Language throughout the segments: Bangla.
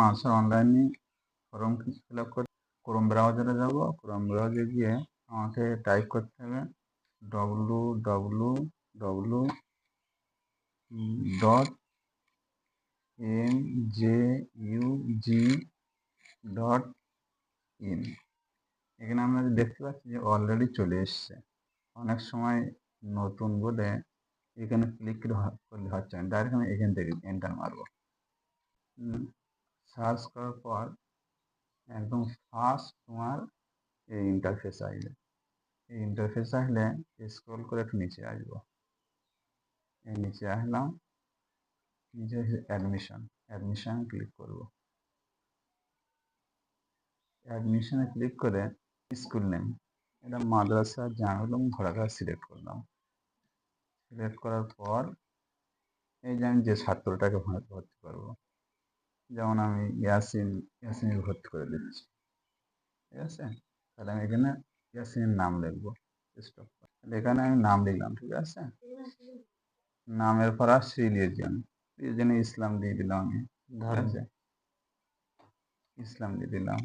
মাসে অনলাইনে ফর্ম ফিল আপ করে ক্রোম ব্রাউজারে যাব ক্রোম ব্রাউজারে গিয়ে আমাকে টাইপ করতে হবে dot M J U G dot in এখানে আমরা দেখতে পাচ্ছি যে অলরেডি চলে এসছে। অনেক সময় নতুন বলে এখানে ক্লিক করলে হচ্ছে না ডাইরেক্ট আমি এখান থেকে এন্টার মারবো। সার্চ করার পর একদম ফার্স্ট তোমার এই ইন্টারফেস আসবে এই ইন্টারফেস আসলে স্ক্রল করে একটু নিচে আসব। এই নিচে আসলাম, নিচে অ্যাডমিশন অ্যাডমিশন ক্লিক করব। অ্যাডমিশনে ক্লিক করে স্কুল নেম এটা মাদ্রাসা জানালাম ঘোড়াঘাট সিলেক্ট করলাম। সিলেক্ট করার পর এই যে আমি যে ছাত্রটাকে ভর্তি করব যেমন আমি ইয়াসিন ইয়াসিনের ভর্তি করে দিচ্ছি। ঠিক আছে? তাহলে আমি এখানে ইয়াসিনের নাম লিখব। স্টপ তাহলে এখানে আমি নাম লিখলাম ঠিক আছে? নামের পর আসছে রিলিজিয়ন রিলিজিয়নে ইসলাম দিয়ে দিলাম আমি ঠিক আছে? ইসলাম দিয়ে দিলাম।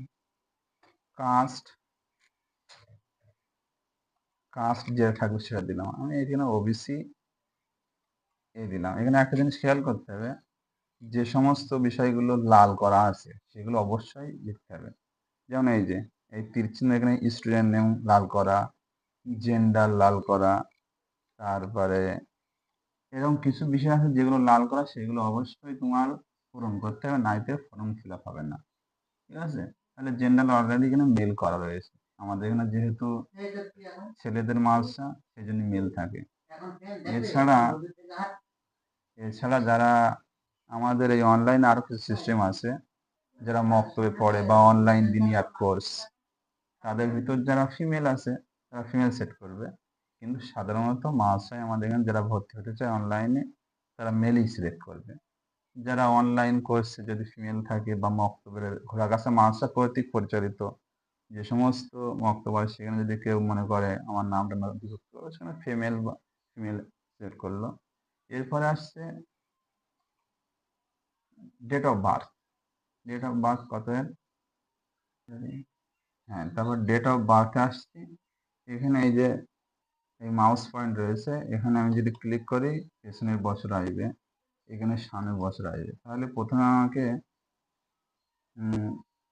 কাস্ট কাস্ট যেটা থাকবে সেটা দিলাম। আমি এখানে ওবিসি এ দিলাম। এখানে একটা জিনিস খেয়াল করতে হবে যে সমস্ত বিষয়গুলো লাল করা আছে সেগুলো অবশ্যই লিখতে হবে। যেমন এই যে এই তীর চিহ্ন এখানে স্টুডেন্ট নেম লাল করা জেন্ডার লাল করা তারপরে এরকম কিছু বিষয় আছে যেগুলো লাল করা সেগুলো অবশ্যই তোমার পূরণ করতে হবে নাইতে ফর্ম ফিল আপ হবে না। ঠিক আছে? তাহলে জেন্ডার অলরেডি এখানে মেল করা রয়েছে। আমাদের এখানে যেহেতু ছেলেদের মালসা সেই জন্য মেল থাকে এছাড়া এছাড়া যারা আমাদের এই অনলাইন আরও কিছু সিস্টেম আছে, যারা মক্তবে পড়ে বা অনলাইন দিনিয়াত কোর্স তাদের ভিতর যারা ফিমেল আছে, তারা ফিমেল সেট করবে। কিন্তু সাধারণত মাসায় আমাদের এখানে যারা ভর্তি হতে চায় অনলাইনে তারা মেলই সিলেক্ট করবে। যারা অনলাইন কোর্সে যদি ফিমেল থাকে বা মক্তবের ঘোড়াগাছা মাসা কর্তৃক পরিচালিত, যে সমস্ত মক্তব হয় সেখানে যদি কেউ মনে করে আমার নামটা নথিভুক্ত, সেখানে ফিমেল বা ফিমেল সিলেক্ট করল। এরপরে আসছে date of birth date of birth কত? হ্যাঁ তারপর ডেট অফ বার্থে আসছি। এখানে এই যে এই মাউস পয়েন্ট রয়েছে এখানে আমি যদি ক্লিক করি পেছনের বছর আসবে। এখানে সামনের বছর আসবে। তাহলে প্রথমে আমাকে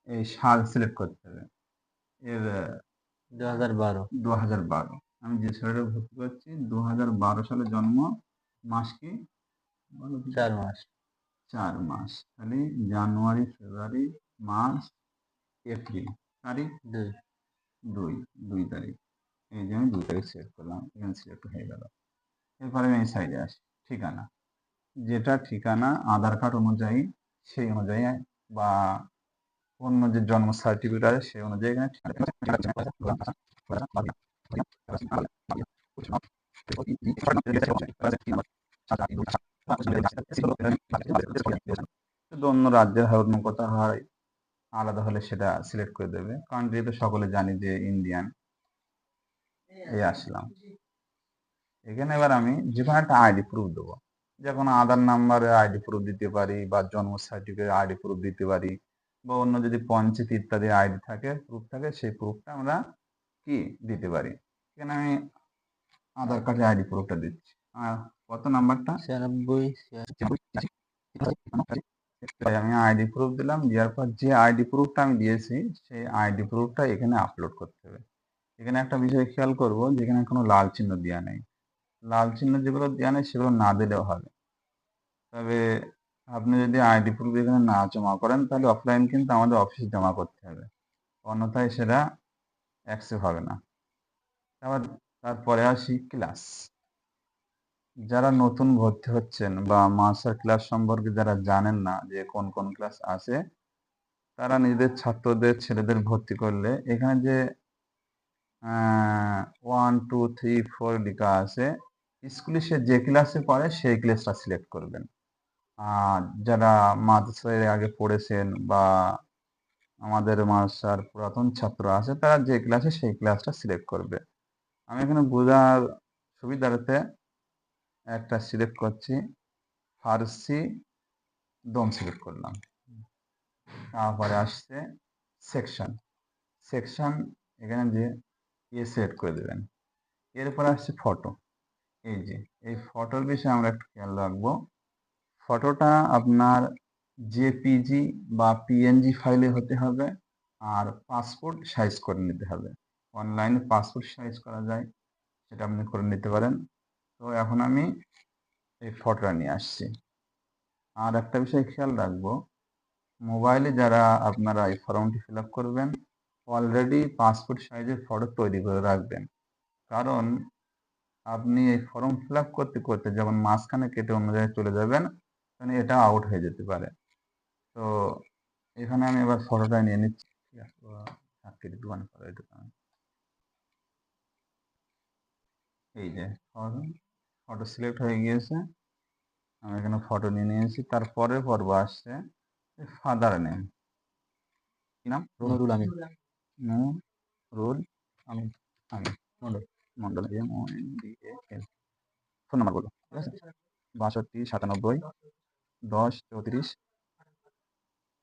এই সাল সিলেক্ট করতে হবে। এর দু হাজার বারো। দু হাজার বারো। আমি যে ছেলেটা ভর্তি করছি দু হাজার বারো সালে জন্ম মাস কি? চার মাস। চার মাস, তাহলে জানুয়ারি, ফেব্রুয়ারি, মার্চ, এপ্রিল, তারিখ দুই দুই দুই তারিখ। এই যে আমি দুই তারিখ সিলেক্ট করলাম, এখানে সিলেক্ট হয়ে গেল। এরপরে আমি সাইডে আসি, ঠিকানা। যেটা ঠিকানা, আধার কার্ড অনুযায়ী, সেই অনুযায়ী, বা অন্য যে জন্ম সার্টিফিকেট আছে, সেই অনুযায়ী এখানে শুধু অন্য রাজ্যের অন্য কথা হয় আলাদা হলে সেটা সিলেক্ট করে দেবে। কারণ যেহেতু সকলে জানি যে ইন্ডিয়ান এই আসলাম। এখানে এবার আমি যে কোনো একটা আইডি প্রুফ দেবো। যে কোনো আধার নাম্বারে আইডি প্রুফ দিতে পারি বা জন্ম সার্টিফিকেট আইডি প্রুফ দিতে পারি বা অন্য যদি পঞ্চায়েত ইত্যাদি আইডি থাকে প্রুফ থাকে, সেই প্রুফটা আমরা কি দিতে পারি? এখানে আমি আধার কার্ডের আইডি প্রুফটা দিচ্ছি। কত নাম্বারটা? ছিয়ানব্বই আমি আইডি প্রুফ দিলাম দেওয়ার পর যে আইডি প্রুফটা আমি দিয়েছি সেই আইডি প্রুফটা এখানে আপলোড করতে হবে। এখানে একটা বিষয় খেয়াল করব যেখানে কোনো লাল চিহ্ন দেওয়া নেই। লাল চিহ্ন যেগুলো দেওয়া নেই সেগুলো না দিলেও হবে। তবে আপনি যদি আইডি প্রুফ এখানে না জমা করেন তাহলে অফলাইন কিন্তু আমাদের অফিসে জমা করতে হবে। অন্যথায় সেটা অ্যাকসেপ্ট হবে না। তারপরে আসি ক্লাস যারা নতুন ভর্তি হচ্ছেন বা মাস্টার ক্লাস সম্পর্কে যারা জানেন না যে কোন কোন ক্লাস আছে, তারা নিজেদের ছাত্রদের, ছেলেদের ভর্তি করলে এখানে যে ওয়ান টু থ্রি ফোর লেখা আছে স্কুলে সে যে ক্লাসে পড়ে সেই ক্লাসটা সিলেক্ট করবেন। আর যারা মাদ্রাসায় আগে পড়েছেন বা আমাদের মাস্টার পুরাতন ছাত্র আছে, তারা যে ক্লাসে সেই ক্লাসটা সিলেক্ট করবে। আমি এখানে বোঝার সুবিধার্থে একটা সিলেক্ট করছি, ফার্সি দম সিলেক্ট করলাম। তারপরে আসছে সেকশন সেকশন এখানে যে এ সেট করে দেবেন। এরপরে আসছে ফটো এই যে, এই ফটোর বিষয়ে আমরা একটু খেয়াল রাখব। ফটোটা আপনার জেপিজি বা পিএনজি ফাইলে হতে হবে আর পাসপোর্ট সাইজ করে নিতে হবে। অনলাইনে পাসপোর্ট সাইজ করা যায়, সেটা আপনি করে নিতে পারেন। তো এখন আমি এই ফটোটা নিয়ে আসছি। আর একটা বিষয় খেয়াল রাখব মোবাইলে যারা আপনারা এই ফর্মটি ফিল আপ করবেন অলরেডি পাসপোর্ট সাইজের ফটো তৈরি করে রাখবেন। কারণ আপনি এই ফর্ম ফিল আপ করতে করতে যখন মাঝখানে কেটে অন্য জায়গায় চলে যাবেন তখন এটা আউট হয়ে যেতে পারে। তো এখানে আমি এবার ফটোটা নিয়ে নিচ্ছি। এই যে ফটো সিলেক্ট হয়ে গিয়েছে। আমি এখানে ফটো নিয়ে নিয়েছি। তারপরে পর্ব আসছে ফাদার নেম কি নাম? নুরুল আমিন। নুরুল আমি আমি Mondal Mondal M O N D L phone number বলো। ঠিক আছে? বাষট্টি সাতানব্বই দশ চৌত্রিশ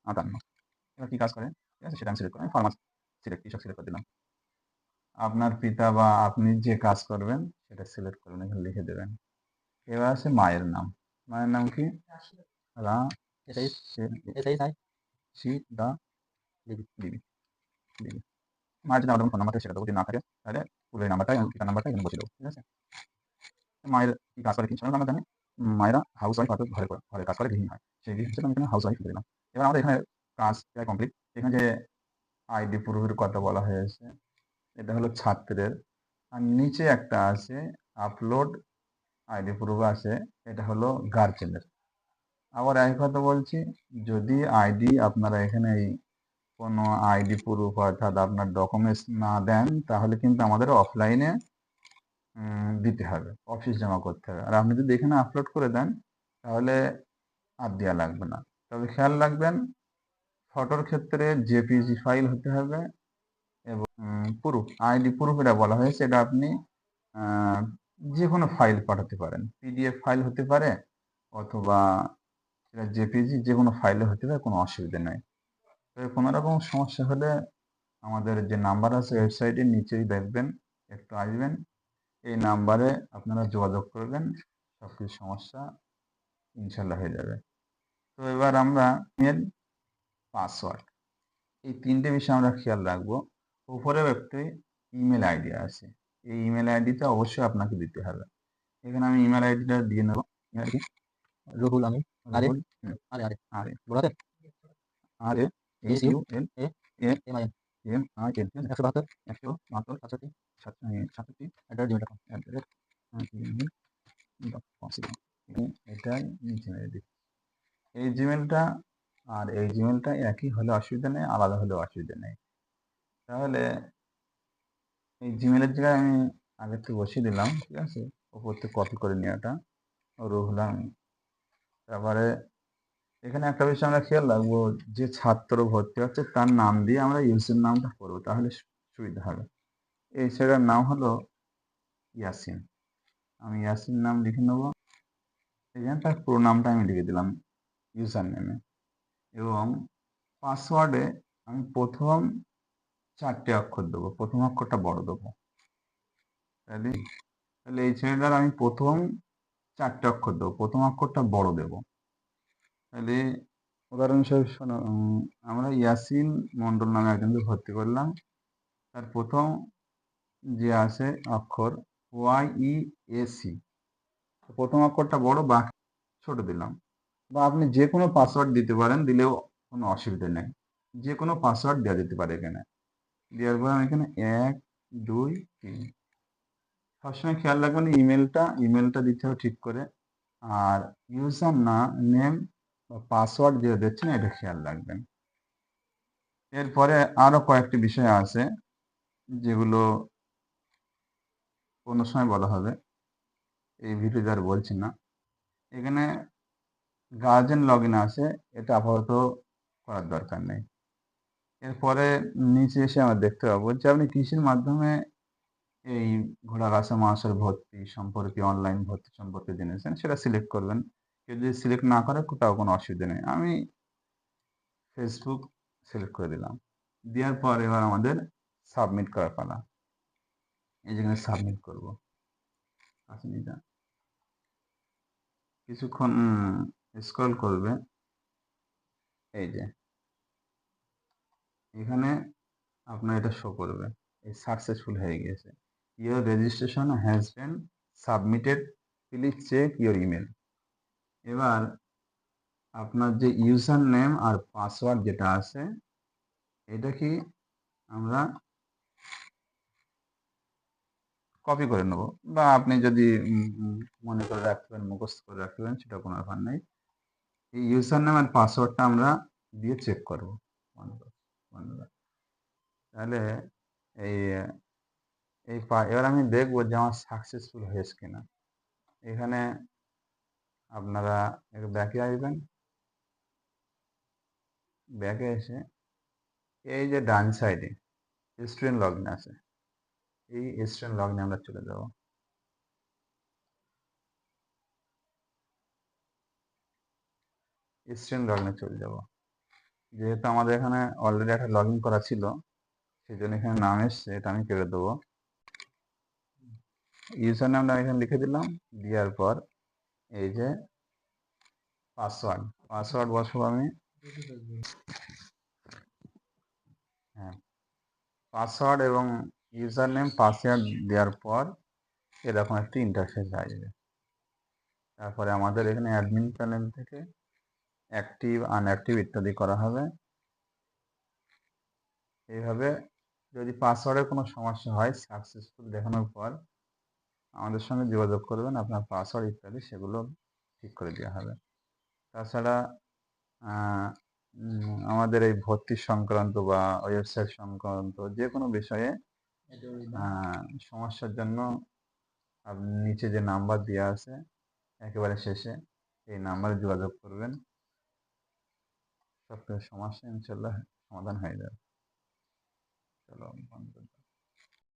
আটান্ন। এবার কী কাজ করে? ঠিক আছে সেটা আমি সিলেক্ট করি আমি ফার্মাসি সিলেক্ট কৃষক সিলেক্ট করে দিলাম। আপনার পিতা বা আপনি যে কাজ করবেন সেটা সিলেক্ট করবেন এখানে লিখে দেবেন। এবার আছে মায়ের নাম। মায়ের নাম কি? রা দা দিবি। দিবি মায়ের যদি আমাদের ফোন নাম্বারটা সেটা যদি না থাকে তাহলে স্কুলের নাম্বারটা এবং পিতার নাম্বারটা এখানে বসে দেবো ঠিক আছে? মায়ের কি কাজ করে কি? সেটা আমরা জানি। মায়েরা হাউস ওয়াইফ অর্থাৎ ঘরে ঘরে কাজ করে গৃহিণী হয়। সেই গৃহিণী হিসেবে আমি এখানে হাউস ওয়াইফ দিলাম। এবার আমাদের এখানে কাজ প্রায় কমপ্লিট এখানে যে আইডি প্রুফের কথা বলা হয়েছে এটা হলো ছাত্রের। আর নিচে একটা আছে আপলোড আইডি প্রুফ আছে, এটা হলো গার্জেনের আবার এক কথা বলছি, যদি আইডি আপনারা এখানে এই কোনো আইডি প্রুফ অর্থাৎ আপনার ডকুমেন্টস না দেন, তাহলে কিন্তু আমাদের অফলাইনে দিতে হবে অফিস জমা করতে হবে। আর আপনি যদি এখানে আপলোড করে দেন, তাহলে আর দেওয়া লাগবে না। তবে খেয়াল রাখবেন ফটোর ক্ষেত্রে জেপিজি ফাইল হতে হবে এবং প্রুফ আইডি প্রুফ এটা বলা হয়েছে এটা আপনি যে কোনো ফাইল পাঠাতে পারেন। পিডিএফ ফাইল হতে পারে, অথবা সেটা জেপিজি যে কোনো ফাইলে হতে পারে, কোনো অসুবিধা নেই। তবে কোনো রকম সমস্যা হলে আমাদের যে নাম্বার আছে ওয়েবসাইটের নিচেই দেখবেন, একটু আসবেন। এই নাম্বারে আপনারা যোগাযোগ করবেন সব কিছু সমস্যা ইনশাল্লাহ হয়ে যাবে। তো এবার আমরা ইমেল পাসওয়ার্ড এই তিনটে বিষয় আমরা খেয়াল রাখব। উপরেও একটি ইমেল আইডি আছে। এই ইমেল আইডিটা অবশ্যই আপনাকে দিতে হবে। এখানে আমি ইমেল আইডিটা দিয়ে নেব। আইডি রুহুল আমি আরে আরে আরে। আরে বলাতে আর A S U L A M I M. I N একশো বাহাত্তর একশো বাহাত্তর সাতষট্টি সাতষট্টি at the at the rate possible এটাই জিমেল আইডি এই জিমেলটা আর এই জিমেলটা একই হলে অসুবিধা নেই আলাদা হলে অসুবিধা নেই। তাহলে এই জিমেলের জায়গায় আমি আগে থেকে বসিয়ে দিলাম, ঠিক আছে? ওপর থেকে কপি করে নিয়ে নেওয়াটা রুহলাম তারপরে এখানে একটা বিষয় আমরা খেয়াল রাখব, যে ছাত্র ভর্তি হচ্ছে তার নাম দিয়ে আমরা ইউজের নামটা করব তাহলে সুবিধা হবে। এই ছেলেটার নাম হলো ইয়াসিন আমি ইয়াসিন নাম লিখে নেব। এখানে তার পুরো নামটা আমি লিখে দিলাম ইউজার নেমে এবং পাসওয়ার্ডে আমি প্রথম চারটে অক্ষর দেবো, প্রথম অক্ষরটা বড় দেবো। তাহলে তাহলে এই ছেলেটার আমি প্রথম চারটে অক্ষর দেবো, প্রথম অক্ষরটা বড় দেবো। তাহলে উদাহরণস্বরূপ শোনো আমরা ইয়াসিন মন্ডল নামে একজনকে ভর্তি করলাম। তার প্রথম যে আছে অক্ষর ওয়াই ই সি। প্রথম অক্ষরটা বড় বা ছোট দিলাম। বা আপনি যে কোনো পাসওয়ার্ড দিতে পারেন, দিলেও কোনো অসুবিধা নেই। যে কোনো পাসওয়ার্ড দেওয়া যেতে পারে এখানে। দেওয়ার পর আমি এখানে এক, দুই, তিন। সবসময় খেয়াল রাখবেন ইমেলটা ইমেলটা দিতে হবে ঠিক করে। আর ইউজার না নেম বা পাসওয়ার্ড যে দিচ্ছেন এটা খেয়াল রাখবেন। এরপরে আরও কয়েকটি বিষয় আছে যেগুলো কোনো সময় বলা হবে। এই ভিডিওতে আর বলছি না। এখানে গার্জেন লগ ইন আছে, এটা আপাতত করার দরকার নেই। এরপরে নিচে এসে আমরা দেখতে পাবো যে আপনি কৃষির মাধ্যমে এই ঘোড়াগাছা মাছের ভর্তি সম্পর্কে অনলাইন ভর্তি সম্পর্কে জেনেছেন, সেটা সিলেক্ট করবেন। কেউ যদি সিলেক্ট না করে তাও কোনো অসুবিধা নেই। আমি ফেসবুক সিলেক্ট করে দিলাম। দেওয়ার পর এবার আমাদের সাবমিট করার পালা। এই যেখানে সাবমিট করব। আসেনি কিছুক্ষণ স্ক্রল করবে। এই যে। এখানে আপনার এটা শো করবে। এই সাকসেসফুল হয়ে গিয়েছে। Your registration has been submitted please check your email এবার আপনার যে ইউজার নেম আর পাসওয়ার্ড যেটা আছে, এটা কি আমরা কপি করে নেব? বা আপনি যদি মনে করে রাখবেন, মুখস্থ করে রাখবেন, সেটা কোনো ব্যাপার নেই। এই ইউজার নেম আর পাসওয়ার্ডটা আমরা দিয়ে চেক করব। মনে তাহলে এই এই এবার আমি দেখব যে আমার সাকসেসফুল হয়েছে কিনা। এখানে আপনারা একটু ব্যাকে আসবেন। ব্যাকে এসে এই যে ডান সাইডে স্টুডেন্ট লগইন আছে, এই স্ট্রেন লগইনে আমরা চলে যাব। স্টুডেন্ট লগইনে চলে যাব। যেহেতু আমাদের এখানে অলরেডি একটা লগ করা ছিল সেই জন্য এখানে নাম এসছে, এটা আমি কেটে দেবো। ইউজার নামটা আমি এখানে লিখে দিলাম, দেওয়ার পর এই যে পাসওয়ার্ড পাসওয়ার্ড বসাবো আমি। হ্যাঁ পাসওয়ার্ড এবং ইউজার নেম পাসওয়ার্ড দেওয়ার পর এরকম একটি ইন্টারফেস আসবে। তারপরে আমাদের এখানে অ্যাডমিন প্যানেল থেকে অ্যাক্টিভ আনঅ্যাক্টিভ ইত্যাদি করা হবে। এইভাবে যদি পাসওয়ার্ডের কোনো সমস্যা হয় সাকসেসফুল দেখানোর পর আমাদের সঙ্গে যোগাযোগ করবেন, আপনার পাসওয়ার্ড ইত্যাদি সেগুলো ঠিক করে দেওয়া হবে। তাছাড়া আমাদের এই ভর্তি সংক্রান্ত বা ওয়েবসাইট সংক্রান্ত যে কোনো বিষয়ে সমস্যার জন্য নিচে যে নাম্বার দেওয়া আছে, একেবারে শেষে এই নাম্বারে যোগাযোগ করবেন। সব কিছু সমস্যা ইনশাল্লাহ সমাধান হয়ে যাবে চলো বন্ধ।